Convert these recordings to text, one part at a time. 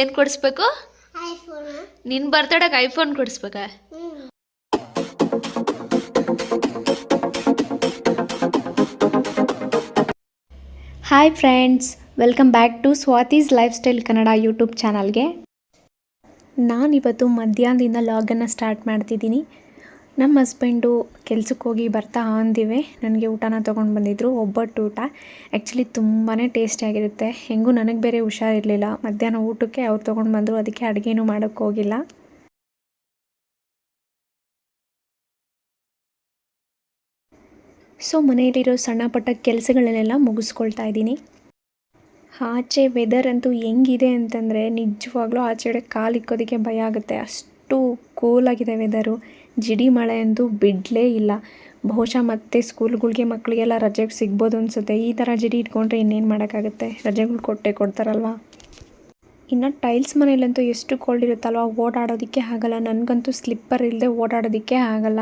ಏನು ಕೊಡಿಸ್ಬೇಕು? ಐಫೋನ್. ನಿನ್ನ ಬರ್ತಡೇಗೆ iPhone ಕೊಡಿಸ್ಬೇಕಾ? Hi friends welcome back to Swati's lifestyle Kannada YouTube ಚಾನಲ್ಗೆ ನಾನಿವತ್ತು ಮಧ್ಯಾಹ್ನದಿಂದ ಲಾಗನ್ನು ಸ್ಟಾರ್ಟ್ ಮಾಡ್ತಿದ್ದೀನಿ. ನಮ್ಮ ಹಸ್ಬೆಂಡು ಕೆಲ್ಸಕ್ಕೆ ಹೋಗಿ ಬರ್ತಾ ಅಂದಿವೆ. ನನಗೆ ಊಟನ ತೊಗೊಂಡು ಬಂದಿದ್ದರು ಒಬ್ಬಟ್ಟು ಊಟ. ಆ್ಯಕ್ಚುಲಿ ತುಂಬಾ ಟೇಸ್ಟಿಯಾಗಿರುತ್ತೆ ಹೆಂಗೂ ನನಗೆ ಬೇರೆ ಹುಷಾರಿರಲಿಲ್ಲ. ಮಧ್ಯಾಹ್ನ ಊಟಕ್ಕೆ ಅವ್ರು ತೊಗೊಂಡು ಬಂದರು. ಅದಕ್ಕೆ ಅಡುಗೆನೂ ಮಾಡೋಕ್ಕೆ ಹೋಗಿಲ್ಲ. ಸೊ ಮನೆಯಲ್ಲಿರೋ ಸಣ್ಣ ಪುಟ್ಟ ಕೆಲಸಗಳನ್ನೆಲ್ಲ ಮುಗಿಸ್ಕೊಳ್ತಾ ಇದ್ದೀನಿ. ಆಚೆ ವೆದರ್ ಅಂತೂ ಹೆಂಗಿದೆ ಅಂತಂದರೆ ನಿಜವಾಗ್ಲೂ ಆಚೆಡೆ ಕಾಲು ಇಕ್ಕೋದಕ್ಕೆ ಭಯ ಆಗುತ್ತೆ. ಅಷ್ಟು ಕೂಲಾಗಿದೆ ವೆದರು ಜಿಡಿ ಮಳೆ ಅಂತೂ ಬಿಡಲೇ ಇಲ್ಲ. ಬಹುಶಃ ಮತ್ತೆ ಸ್ಕೂಲ್ಗಳಿಗೆ ಮಕ್ಕಳಿಗೆಲ್ಲ ರಜೆ ಸಿಗ್ಬೋದು ಅನಿಸುತ್ತೆ. ಈ ಥರ ಜಿಡಿ ಇಟ್ಕೊಂಡ್ರೆ ಇನ್ನೇನು ಮಾಡೋಕ್ಕಾಗುತ್ತೆ? ರಜೆಗಳು ಕೊಟ್ಟೆ ಕೊಡ್ತಾರಲ್ವಾ? ಇನ್ನು ಟೈಲ್ಸ್ ಮನೇಲಂತೂ ಎಷ್ಟು ಕೋಲ್ಡ್ ಇರುತ್ತಲ್ವ? ಓಡಾಡೋದಕ್ಕೆ ಆಗಲ್ಲ. ನನಗಂತೂ ಸ್ಲಿಪ್ಪರ್ ಇಲ್ಲದೆ ಓಡಾಡೋದಕ್ಕೆ ಆಗಲ್ಲ.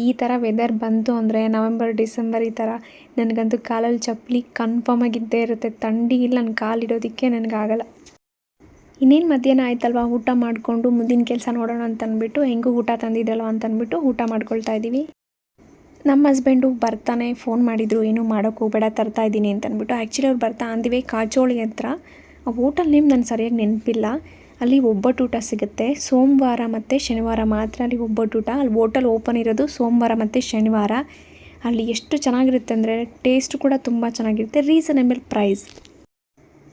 ಈ ಥರ ವೆದರ್ ಬಂತು ಅಂದರೆ ನವೆಂಬರ್ ಡಿಸೆಂಬರ್ ಈ ಥರ ನನಗಂತೂ ಕಾಲಲ್ಲಿ ಚಪ್ಪಲಿ ಕನ್ಫರ್ಮ್ ಆಗಿದ್ದೇ ಇರುತ್ತೆ. ಥಂಡಿಗಿಲ್ಲ ನನ್ನ ಕಾಲಿಡೋದಕ್ಕೆ ನನಗಾಗಲ್ಲ ಇನ್ನೇನು ಮಧ್ಯಾಹ್ನ ಆಯ್ತಲ್ವಾ? ಊಟ ಮಾಡಿಕೊಂಡು ಮುಂದಿನ ಕೆಲಸ ನೋಡೋಣ ಅಂತಂದ್ಬಿಟ್ಟು ಹೆಂಗೂ ಊಟ ತಂದಿದ್ದಲ್ವ ಅಂತಂದ್ಬಿಟ್ಟು ಊಟ ಮಾಡ್ಕೊಳ್ತಾ ಇದ್ದೀವಿ ನಮ್ಮ ಹಸ್ಬೆಂಡು ಬರ್ತಾನೆ ಫೋನ್ ಮಾಡಿದರು, ಏನು ಮಾಡೋಕ್ಕೆ ಹೋಗಬೇಡ, ತರ್ತಾ ಇದ್ದೀನಿ ಅಂತಂದ್ಬಿಟ್ಟು ಆ್ಯಕ್ಚುಲಿ ಅವ್ರು ಬರ್ತಾ ಅಂದಿವೆ ಕಾಚೋಳಿ ಹತ್ರ. ಆ ಹೋಟೆಲ್ ನೇಮ್ ನಾನು ಸರಿಯಾಗಿ ನೆನಪಿಲ್ಲ. ಅಲ್ಲಿ ಒಬ್ಬಟ್ಟು ಊಟ ಸಿಗುತ್ತೆ. ಸೋಮವಾರ ಮತ್ತು ಶನಿವಾರ ಮಾತ್ರ ಅಲ್ಲಿ ಒಬ್ಬಟ್ಟು ಊಟ. ಅಲ್ಲಿ ಹೋಟೆಲ್ ಓಪನ್ ಇರೋದು ಸೋಮವಾರ ಮತ್ತು ಶನಿವಾರ. ಅಲ್ಲಿ ಎಷ್ಟು ಚೆನ್ನಾಗಿರುತ್ತೆ ಅಂದರೆ, ಟೇಸ್ಟ್ ಕೂಡ ತುಂಬ ಚೆನ್ನಾಗಿರುತ್ತೆ. Reasonable price.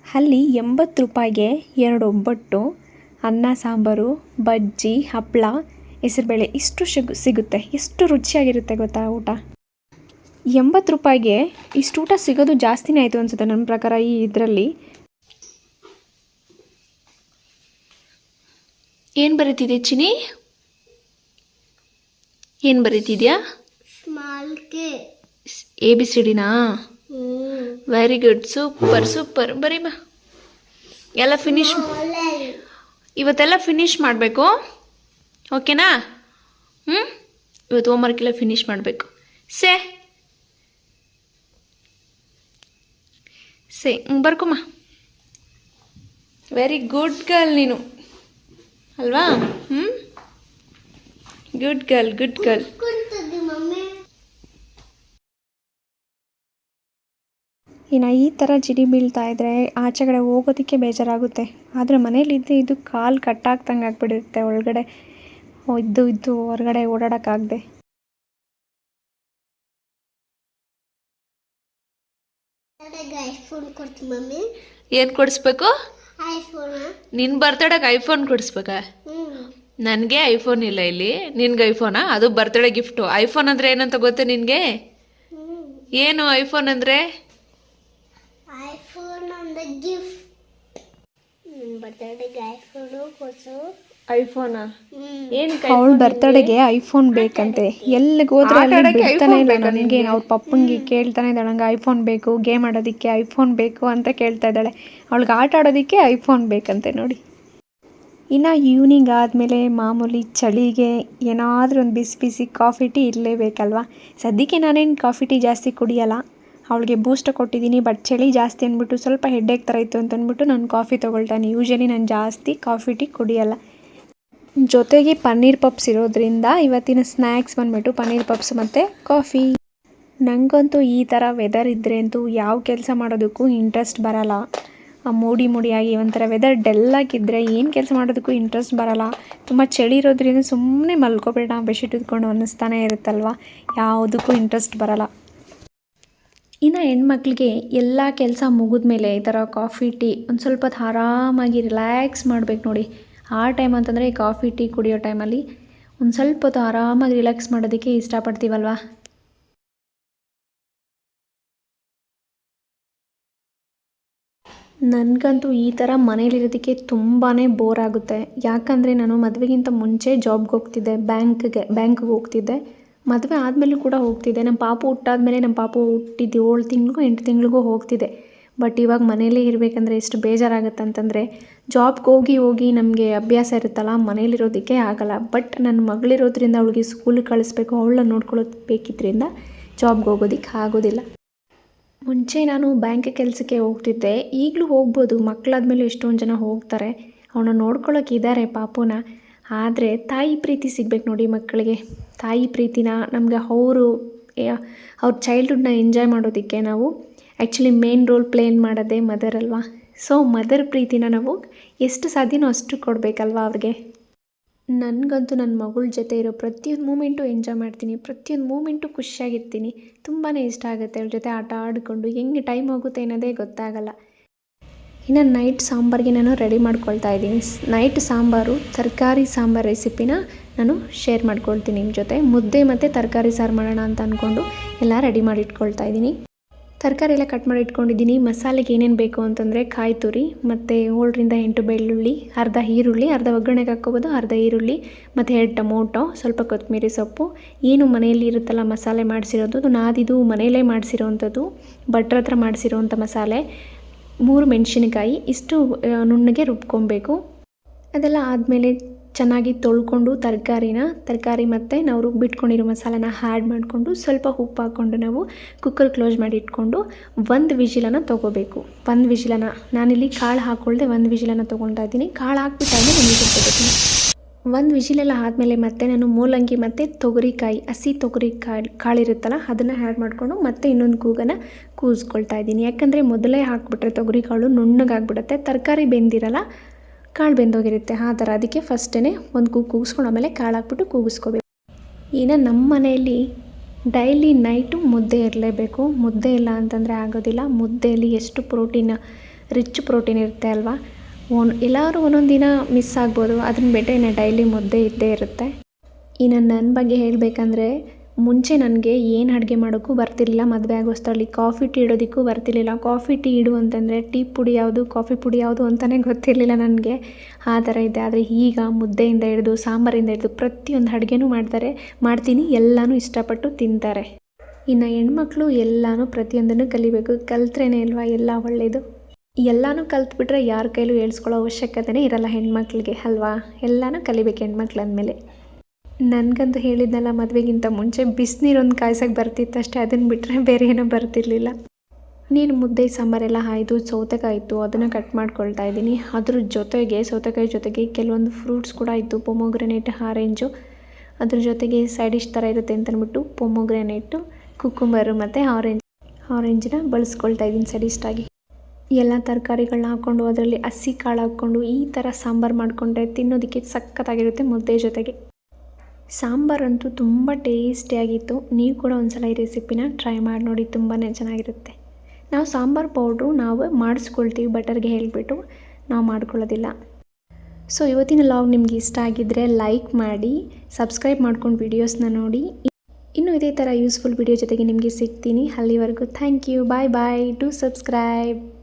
ಅಲ್ಲಿ ಎಂಬತ್ತು ರೂಪಾಯಿಗೆ ಎರಡು ಒಬ್ಬಟ್ಟು ಅನ್ನ ಸಾಂಬಾರು ಬಜ್ಜಿ ಹಪ್ಪಳ ಹೆಸರುಬೇಳೆ ಇಷ್ಟು ಸಿಗು ಸಿಗುತ್ತೆ. ಎಷ್ಟು ರುಚಿಯಾಗಿರುತ್ತೆ ಗೊತ್ತಾ ಊಟ? ಎಂಬತ್ತು ರೂಪಾಯಿಗೆ ಇಷ್ಟು ಊಟ ಸಿಗೋದು ಜಾಸ್ತಿನೇ ಆಯಿತು ಅನಿಸುತ್ತೆ ನನ್ನ ಪ್ರಕಾರ ಈ ಇದರಲ್ಲಿ. ಏನು ಬರೀತಿದೆ ಚಿನಿ ಏನು ಬರೀತಿದ್ಯಾ? ಎ ಬಿ ಸಿ ಡಿನಾ? ವೆರಿ ಗುಡ್ ಸೂಪರ್ ಸೂಪರ್ ಬರೀಮಾ ಎಲ್ಲ ಫಿನಿಶ್ ಇವತ್ತೆಲ್ಲ ಫಿನಿಶ್ ಮಾಡಬೇಕು. ಓಕೆನಾ ಹ್ಞೂ ಇವತ್ತು ಹೋಮ್ವರ್ಕ್ ಎಲ್ಲ ಫಿನಿಶ್ ಮಾಡಬೇಕು. ಸೇ. ಸೆ ಹ್ಞೂ ಬರ್ಕೊಮ್ಮ ವೆರಿ ಗುಡ್ ಗರ್ಲ್ ನೀನು. ಅಲ್ವಾ? ಹ್ಞೂ ಗುಡ್ ಗರ್ಲ್ ಗುಡ್ ಗರ್ಲ್ ಇನ್ನು ಈ ಥರ ಜಿಡಿ ಬೀಳ್ತಾ ಇದ್ದರೆ ಆಚೆಗಡೆ ಹೋಗೋದಕ್ಕೆ ಬೇಜಾರಾಗುತ್ತೆ. ಆದರೆ ಮನೇಲಿದ್ದರೆ ಇದು ಕಾಲು ಕಟ್ಟಾಗ್ತಂಗೆ ಆಗ್ಬಿಟ್ಟಿರುತ್ತೆ ಒಳಗಡೆ. ಇದ್ದು ಇದ್ದು ಹೊರಗಡೆ ಓಡಾಡೋಕ್ಕಾಗದೆ. ಏನ್ ಕೊಡಿಸ್ಬೇಕು? ನಿನ್ ನಿನ್ನ ಬರ್ತಡೇಗೆ ಐಫೋನ್ ಕೊಡಿಸ್ಬೇಕಾ? ನನ್ಗೆ ಐಫೋನ್ ಇಲ್ಲ ಇಲ್ಲಿ. ನಿನ್ಗೆ ಐಫೋನಾ ಅದು ಬರ್ತಡೆ ಗಿಫ್ಟು. ಐಫೋನ್ ಅಂದ್ರೆ ಏನಂತ ಗೊತ್ತಾ ನಿನ್ಗೆ? ಏನು ಐಫೋನ್ ಅಂದರೆ? ಗಿಫ್ಟ್ ನನ್ನ ಬರ್ತಡೆಗೆ ಐಫೋನು? ಐಫೋನಾ ಅವಳ ಬರ್ತಡೆಗೆ ಐಫೋನ್ ಬೇಕಂತೆ. ಎಲ್ಲಿಗೆ ಹೋದ್ರೆ ಅಲ್ಲಿ ಆಟಾಡಕ್ಕೆ ಬಿಡ್ತಾನೆ iPhone ಇಲ್ಲ ಬೇಕಾ ನನಗೆ. ಅವ್ರ ಪಪ್ಪಂಗೆ ಕೇಳ್ತಾನೆ ಇದ್ದಾಳೆ ನಂಗೆ ಐಫೋನ್ ಬೇಕು ಗೇಮ್ ಆಡೋದಿಕ್ಕೆ ಐಫೋನ್ ಬೇಕು ಅಂತ ಕೇಳ್ತಾ ಇದ್ದಾಳೆ. ಅವಳಿಗೆ ಆಟ ಆಡೋದಿಕ್ಕೆ ಐಫೋನ್ ಬೇಕಂತೆ ನೋಡಿ. ಇನ್ನು ಈವ್ನಿಂಗ್ ಆದಮೇಲೆ ಮಾಮೂಲಿ ಚಳಿಗೆ ಏನಾದರೂ ಒಂದು ಬಿಸಿ ಬಿಸಿ ಕಾಫಿ ಟೀ ಇರಲೇಬೇಕಲ್ವಾ? ಸದ್ಯಕ್ಕೆ ನಾನೇನು ಕಾಫಿ ಟೀ ಜಾಸ್ತಿ ಕುಡಿಯಲ್ಲ. ಅವಳಿಗೆ ಬೂಸ್ಟ್ ಕೊಟ್ಟಿದ್ದೀನಿ ಬಟ್ ಚಳಿ ಜಾಸ್ತಿ ಅಂದ್ಬಿಟ್ಟು ಸ್ವಲ್ಪ ಹೆಡ್ಡೇಕ್ ಥರ ಇತ್ತು ಅಂತ ಅಂದ್ಬಿಟ್ಟು ನಾನು ಕಾಫಿ ತೊಗೊಳ್ತಾನೆ. ಯೂಶಲಿ ನಾನು ಜಾಸ್ತಿ ಕಾಫಿ ಟೀ ಕುಡಿಯಲ್ಲ. ಜೊತೆಗೆ ಪನ್ನೀರ್ ಪಪ್ಸ್ ಇರೋದ್ರಿಂದ ಇವತ್ತಿನ ಸ್ನ್ಯಾಕ್ಸ್ ಬಂದ್ಬಿಟ್ಟು ಪನ್ನೀರ್ ಪಪ್ಸ್ ಮತ್ತು ಕಾಫಿ ನನಗಂತೂ ಈ ಥರ ವೆದರ್ ಇದ್ದರೆ ಅಂತೂ ಯಾವ ಕೆಲಸ ಮಾಡೋದಕ್ಕೂ ಇಂಟ್ರೆಸ್ಟ್ ಬರಲ್ಲ. ಮೂಡಿ ಮೂಡಿಯಾಗಿ ಒಂಥರ ವೆದರ್ ಡಲ್ಲಾಗಿದ್ದರೆ ಏನು ಕೆಲಸ ಮಾಡೋದಕ್ಕೂ ಇಂಟ್ರೆಸ್ಟ್ ಬರಲ್ಲ. ತುಂಬ ಚಳಿ ಇರೋದ್ರಿಂದ ಸುಮ್ಮನೆ ಮಲ್ಕೋಬೇಡ ಬೆಡ್ಶೀಟ್ ಇದ್ಕೊಂಡು ಅನ್ನಿಸ್ತಾನೆ ಇರುತ್ತಲ್ವ? ಯಾವುದಕ್ಕೂ ಇಂಟ್ರೆಸ್ಟ್ ಬರಲ್ಲ. ಇನ್ನು ಹೆಣ್ಮಕ್ಳಿಗೆ ಎಲ್ಲ ಕೆಲಸ ಮುಗಿದ ಮೇಲೆ ಈ ಥರ ಕಾಫಿ, ಟೀ ಒಂದು ಸ್ವಲ್ಪ ಹೊತ್ತು ಆರಾಮಾಗಿ ರಿಲ್ಯಾಕ್ಸ್ ಮಾಡ್ಬೇಕು ನೋಡಿ. ಆ ಟೈಮ್ ಅಂತಂದರೆ ಈ ಕಾಫಿ, ಟೀ ಕುಡಿಯೋ ಟೈಮಲ್ಲಿ ಒಂದು ಸ್ವಲ್ಪ ಹೊತ್ತು ಆರಾಮಾಗಿ ರಿಲ್ಯಾಕ್ಸ್ ಮಾಡೋದಕ್ಕೆ ಇಷ್ಟಪಡ್ತೀವಲ್ವಾ? ನನಗಂತೂ ಈ ಥರ ಮನೇಲಿರೋದಕ್ಕೆ ತುಂಬಾ ಬೋರ್ ಆಗುತ್ತೆ. ಯಾಕಂದರೆ ನಾನು ಮದುವೆಗಿಂತ ಮುಂಚೆ ಜಾಬ್ಗೆ ಹೋಗ್ತಿದ್ದೆ ಬ್ಯಾಂಕ್ಗೆ ಬ್ಯಾಂಕ್ಗೆ ಹೋಗ್ತಿದ್ದೆ. ಮದುವೆ ಆದಮೇಲೂ ಕೂಡ ಹೋಗ್ತಿದ್ದೆ. ನಮ್ಮ ಪಾಪು ಹುಟ್ಟಾದ್ಮೇಲೆ ನಮ್ಮ ಪಾಪು ಹುಟ್ಟಿದ್ದು ಏಳು ತಿಂಗಳಿಗೂ ಎಂಟು ತಿಂಗಳಿಗೂ ಹೋಗ್ತಿದ್ದೆ ಬಟ್ ಇವಾಗ ಮನೇಲೇ ಇರಬೇಕಂದ್ರೆ ಎಷ್ಟು ಬೇಜಾರಾಗುತ್ತೆ ಅಂತಂದರೆ ಜಾಬ್ಗೆ ಹೋಗಿ ಹೋಗಿ ನಮಗೆ ಅಭ್ಯಾಸ ಇರುತ್ತಲ್ಲ ಮನೇಲಿರೋದಕ್ಕೆ ಆಗಲ್ಲ. ಬಟ್ ನನ್ನ ಮಗಳಿರೋದ್ರಿಂದ ಅವಳಿಗೆ ಸ್ಕೂಲಿಗೆ ಕಳಿಸ್ಬೇಕು, ಅವಳನ್ನ ನೋಡ್ಕೊಳ್ಳೋದು ಬೇಕಿದ್ದರಿಂದ ಜಾಬ್ಗೆ ಹೋಗೋದಕ್ಕೆ ಆಗೋದಿಲ್ಲ. ಮುಂಚೆ ನಾನು ಬ್ಯಾಂಕ್ ಕೆಲಸಕ್ಕೆ ಹೋಗ್ತಿದ್ದೆ. ಈಗಲೂ ಹೋಗ್ಬೋದು. ಮಕ್ಕಳಾದ್ಮೇಲೆ ಎಷ್ಟೊಂದು ಜನ ಹೋಗ್ತಾರೆ. ಅವನ್ನ ನೋಡ್ಕೊಳ್ಳೋಕೆ ಇದ್ದಾರೆ ಪಾಪುನ. ಆದರೆ ತಾಯಿ ಪ್ರೀತಿ ಸಿಗ್ಬೇಕು ನೋಡಿ ಮಕ್ಕಳಿಗೆ. ತಾಯಿ ಪ್ರೀತಿನ ನಮಗೆ ಅವರು ಅವ್ರ ಚೈಲ್ಡ್ಹುಡ್ನ ಎಂಜಾಯ್ ಮಾಡೋದಕ್ಕೆ ನಾವು ಆ್ಯಕ್ಚುಲಿ ಮೇನ್ ರೋಲ್ ಪ್ಲೇನ್ ಮಾಡೋದೇ ಮದರ್ ಅಲ್ವಾ? ಸೊ ಮದರ್ ಪ್ರೀತಿನ ನಾವು ಎಷ್ಟು ಸಾಧ್ಯನೋ ಅಷ್ಟು ಕೊಡಬೇಕಲ್ವಾ ಅವ್ರಿಗೆ? ನನಗಂತೂ ನನ್ನ ಮಗಳ ಜೊತೆ ಇರೋ ಪ್ರತಿಯೊಂದು ಮೂಮೆಂಟು ಎಂಜಾಯ್ ಮಾಡ್ತೀನಿ, ಪ್ರತಿಯೊಂದು ಮೂಮೆಂಟು ಖುಷಿಯಾಗಿರ್ತೀನಿ. ತುಂಬಾ ಇಷ್ಟ ಆಗುತ್ತೆ ಅವ್ರ ಜೊತೆ ಆಟ ಆಡಿಕೊಂಡು, ಹೆಂಗೆ ಟೈಮ್ ಹೋಗುತ್ತೆ ಅನ್ನೋದೇ ಗೊತ್ತಾಗಲ್ಲ. ಇನ್ನು ನೈಟ್ ಸಾಂಬಾರಿಗೆ ನಾನು ರೆಡಿ ಮಾಡ್ಕೊಳ್ತಾ ಇದ್ದೀನಿ. ನೈಟ್ ಸಾಂಬಾರು, ತರಕಾರಿ ಸಾಂಬಾರು ರೆಸಿಪಿನ ನಾನು ಶೇರ್ ಮಾಡ್ಕೊಳ್ತೀನಿ ನಿಮ್ಮ ಜೊತೆ. ಮುದ್ದೆ ಮತ್ತು ತರಕಾರಿ ಸಾರು ಮಾಡೋಣ ಅಂತ ಅಂದ್ಕೊಂಡು ಎಲ್ಲ ರೆಡಿ ಮಾಡಿ ಇಟ್ಕೊಳ್ತಾ ಇದ್ದೀನಿ. ತರಕಾರಿ ಎಲ್ಲ ಕಟ್ ಮಾಡಿ ಇಟ್ಕೊಂಡಿದ್ದೀನಿ. ಮಸಾಲೆಗೆ ಏನೇನು ಬೇಕು ಅಂತಂದರೆ ಕಾಯಿ ತುರಿ, ಮತ್ತು ಏಳರಿಂದ ಎಂಟು ಬೆಳ್ಳುಳ್ಳಿ, ಅರ್ಧ ಈರುಳ್ಳಿ, ಅರ್ಧ ಒಗ್ಗರಣೆಗೆ ಹಾಕ್ಕೋಬೋದು, ಅರ್ಧ ಈರುಳ್ಳಿ, ಮತ್ತು ಎರಡು ಟೊಮೊಟೊ, ಸ್ವಲ್ಪ ಕೊತ್ತಂಬರಿ ಸೊಪ್ಪು. ಏನು ಮನೆಯಲ್ಲಿ ಇರುತ್ತಲ್ಲ ಮಸಾಲೆ ಮಾಡಿಸಿರೋದು, ಅದು ನಾದಿದು ಮನೆಯಲ್ಲೇ ಮಾಡಿಸಿರೋವಂಥದ್ದು ಭಟ್ರ ಹತ್ರ ಮಾಡಿಸಿರೋವಂಥ ಮಸಾಲೆ. ಮೂರು ಮೆಣಸಿನಕಾಯಿ ಇಷ್ಟು ನುಣ್ಣಗೆ ರುಬ್ಕೊಬೇಕು. ಅದೆಲ್ಲ ಆದಮೇಲೆ ಚೆನ್ನಾಗಿ ತೊಳ್ಕೊಂಡು ತರಕಾರಿನ, ತರಕಾರಿ ಮತ್ತು ನಾವು ರುಬ್ಬಿಟ್ಕೊಂಡಿರೋ ಮಸಾಲಾನ ಆ್ಯಡ್ ಮಾಡಿಕೊಂಡು ಸ್ವಲ್ಪ ಉಪ್ಪು ಹಾಕ್ಕೊಂಡು ನಾವು ಕುಕ್ಕರ್ ಕ್ಲೋಸ್ ಮಾಡಿ ಇಟ್ಕೊಂಡು ಒಂದು ವಿಜಿಲನ್ನು ತೊಗೋಬೇಕು. ಒಂದು ವಿಜಿಲನ್ನು, ನಾನಿಲ್ಲಿ ಕಾಳು ಹಾಕ್ಕೊಳ್ದೆ ಒಂದು ವಿಜಿಲನ್ನು ತೊಗೊಳ್ತಾ ಇದ್ದೀನಿ. ಕಾಳು ಹಾಕ್ಬಿಟ್ಟಾದ್ಮೇಲೆ ನಿಮಗೆ ತೊಗೋತೀನಿ ಒಂದು ವಿಜಿಲೆಲ್ಲ ಆದಮೇಲೆ ಮತ್ತೆ ನಾನು ಮೂಲಂಗಿ, ಮತ್ತು ತೊಗರಿಕಾಯಿ, ಹಸಿ ತೊಗರಿ ಕಾಳು, ಕಾಳಿರುತ್ತಲ್ಲ, ಅದನ್ನು ಆ್ಯಡ್ ಮಾಡಿಕೊಂಡು ಮತ್ತೆ ಇನ್ನೊಂದು ಕೂಗನ್ನು ಕೂಗಿಸ್ಕೊಳ್ತಾ ಇದ್ದೀನಿ. ಯಾಕಂದರೆ ಮೊದಲೇ ಹಾಕ್ಬಿಟ್ರೆ ತೊಗರಿ ಕಾಳು ನುಣ್ಣಗಾಗ್ಬಿಡುತ್ತೆ. ತರಕಾರಿ ಬೆಂದಿರಲ್ಲ, ಕಾಳು ಬೆಂದೋಗಿರುತ್ತೆ. ಆ ಥರ. ಅದಕ್ಕೆ ಫಸ್ಟೇ ಒಂದು ಕೂಗು ಕೂಗಿಸ್ಕೊಂಡು ಆಮೇಲೆ ಕಾಳು ಹಾಕ್ಬಿಟ್ಟು ಕೂಗಿಸ್ಕೋಬೇಕು. ಇನ್ನು ನಮ್ಮ ಮನೆಯಲ್ಲಿ ಡೈಲಿ ನೈಟು ಮುದ್ದೆ ಇರಲೇಬೇಕು. ಮುದ್ದೆ ಇಲ್ಲ ಅಂತಂದರೆ ಆಗೋದಿಲ್ಲ. ಮುದ್ದೆಯಲ್ಲಿ ಎಷ್ಟು ಪ್ರೋಟೀನ್ ರಿಚ್ ಪ್ರೋಟೀನ್ ಇರುತ್ತೆ ಅಲ್ವಾ? ಒನ್ ಎಲ್ಲರೂ ಒಂದೊಂದು ದಿನ ಮಿಸ್ ಆಗ್ಬೋದು. ಅದನ್ನ ಬಿಟ್ಟರೆ ಡೈಲಿ ಮುದ್ದೆ ಇದ್ದೇ ಇರುತ್ತೆ. ಇನ್ನು ನನ್ನ ಬಗ್ಗೆ ಹೇಳಬೇಕಂದ್ರೆ, ಮುಂಚೆ ನನಗೆ ಏನು ಅಡುಗೆ ಮಾಡೋಕ್ಕೂ ಬರ್ತಿರ್ಲಿಲ್ಲ. ಮದುವೆ ಆಗೋಷ್ಟರಲ್ಲಿ ಕಾಫಿ ಟೀ ಇಡೋದಕ್ಕೂ ಬರ್ತಿರ್ಲಿಲ್ಲ. ಕಾಫಿ ಟೀ ಇಡು ಅಂತಂದರೆ ಟೀ ಪುಡಿ ಯಾವುದು ಕಾಫಿ ಪುಡಿ ಯಾವುದು ಅಂತಲೇ ಗೊತ್ತಿರಲಿಲ್ಲ ನನಗೆ. ಆ ಥರ ಇದೆ. ಆದರೆ ಈಗ ಮುದ್ದೆಯಿಂದ ಹಿಡಿದು, ಸಾಂಬಾರಿಂದ ಹಿಡಿದು ಪ್ರತಿಯೊಂದು ಅಡುಗೆನೂ ಮಾಡ್ತಾರೆ. ಮಾಡ್ತೀನಿ. ಎಲ್ಲನೂ ಇಷ್ಟಪಟ್ಟು ತಿಂತಾರೆ. ಇನ್ನು ಹೆಣ್ಮಕ್ಳು ಎಲ್ಲನೂ ಪ್ರತಿಯೊಂದನ್ನು ಕಲಿಬೇಕು. ಕಲ್ತ್ರೇ ಅಲ್ವಾ? ಎಲ್ಲ ಒಳ್ಳೆಯದು ಎಲ್ಲನೂ ಕಲ್ತ್ಬಿಟ್ರೆ ಯಾರ ಕೈಲೂ ಹೇಳ್ಸ್ಕೊಳ್ಳೋ ಅವಶ್ಯಕತೆನೇ ಇರಲ್ಲ ಹೆಣ್ಮಕ್ಳಿಗೆ, ಅಲ್ವಾ? ಎಲ್ಲನೂ ಕಲಿಬೇಕು ಹೆಣ್ಮಕ್ಳು ಅಂದಮೇಲೆ. ನನಗಂತೂ ಹೇಳಿದ್ನಲ್ಲ ಮದುವೆಗಿಂತ ಮುಂಚೆ, ಬಿಸಿನೀರೊಂದು ಬರ್ತಿತ್ತು ಅಷ್ಟೇ ಅದನ್ನು ಬಿಟ್ಟರೆ ಬೇರೆ ಏನೂ ಬರ್ತಿರ್ಲಿಲ್ಲ. ನೀನು ಮುದ್ದೆ ಸಾಂಬಾರೆಲ್ಲ ಆಯಿತು, ಸೌತೆಕಾಯಿ ಇತ್ತು ಅದನ್ನು ಕಟ್ ಮಾಡ್ಕೊಳ್ತಾ ಇದ್ದೀನಿ. ಅದ್ರ ಜೊತೆಗೆ, ಸೌತೆಕಾಯಿ ಜೊತೆಗೆ ಕೆಲವೊಂದು ಫ್ರೂಟ್ಸ್ ಕೂಡ ಇತ್ತು, ಪೊಮೊಗ್ರೆನೇಟ್, ಆರೆಂಜು. ಅದ್ರ ಜೊತೆಗೆ ಸೈಡ್ ಡಿಶ್ ಥರ ಇರುತ್ತೆ ಅಂತ ಅಂದ್ಬಿಟ್ಟು ಪೊಮೊಗ್ರೆನೇಟು ಕುಕ್ಕುಂಬರು ಮತ್ತು ಆರೆಂಜ್. ಆರೆಂಜನ್ನ ಬಳಸ್ಕೊಳ್ತಾ ಇದ್ದೀನಿ ಸೈಡ್ ಡಿಶ್ಟಾಗಿ. ಎಲ್ಲ ತರಕಾರಿಗಳನ್ನ ಹಾಕ್ಕೊಂಡು ಅದರಲ್ಲಿ ಹಸಿ ಕಾಳು ಹಾಕ್ಕೊಂಡು ಈ ಥರ ಸಾಂಬಾರು ಮಾಡಿಕೊಂಡ್ರೆ ತಿನ್ನೋದಕ್ಕೆ ಸಖತ್ತಾಗಿರುತ್ತೆ ಮುದ್ದೆ ಜೊತೆಗೆ. ಸಾಂಬಾರಂತೂ ತುಂಬ ಟೇಸ್ಟಿಯಾಗಿತ್ತು ನೀವು ಕೂಡ ಒಂದ್ಸಲ ಈ ರೆಸಿಪಿನ ಟ್ರೈ ಮಾಡಿ ನೋಡಿ ತುಂಬಾ ಚೆನ್ನಾಗಿರುತ್ತೆ. ನಾವು ಸಾಂಬಾರು ಪೌಡ್ರು ನಾವು ಮಾಡಿಸ್ಕೊಳ್ತೀವಿ ಬಟರ್ಗೆ ಹೇಳಿಬಿಟ್ಟು ನಾವು ಮಾಡ್ಕೊಳ್ಳೋದಿಲ್ಲ. ಸೊ ಇವತ್ತಿನ ಲಾಗ್ ನಿಮ್ಗೆ ಇಷ್ಟ ಆಗಿದ್ದರೆ ಲೈಕ್ ಮಾಡಿ ಸಬ್ಸ್ಕ್ರೈಬ್ ಮಾಡ್ಕೊಂಡು ವೀಡಿಯೋಸ್ನ ನೋಡಿ. ಇನ್ನೂ ಇದೇ ಥರ ಯೂಸ್ಫುಲ್ ವಿಡಿಯೋ ಜೊತೆಗೆ ನಿಮಗೆ ಸಿಗ್ತೀನಿ. ಅಲ್ಲಿವರೆಗೂ thank you bye bye to subscribe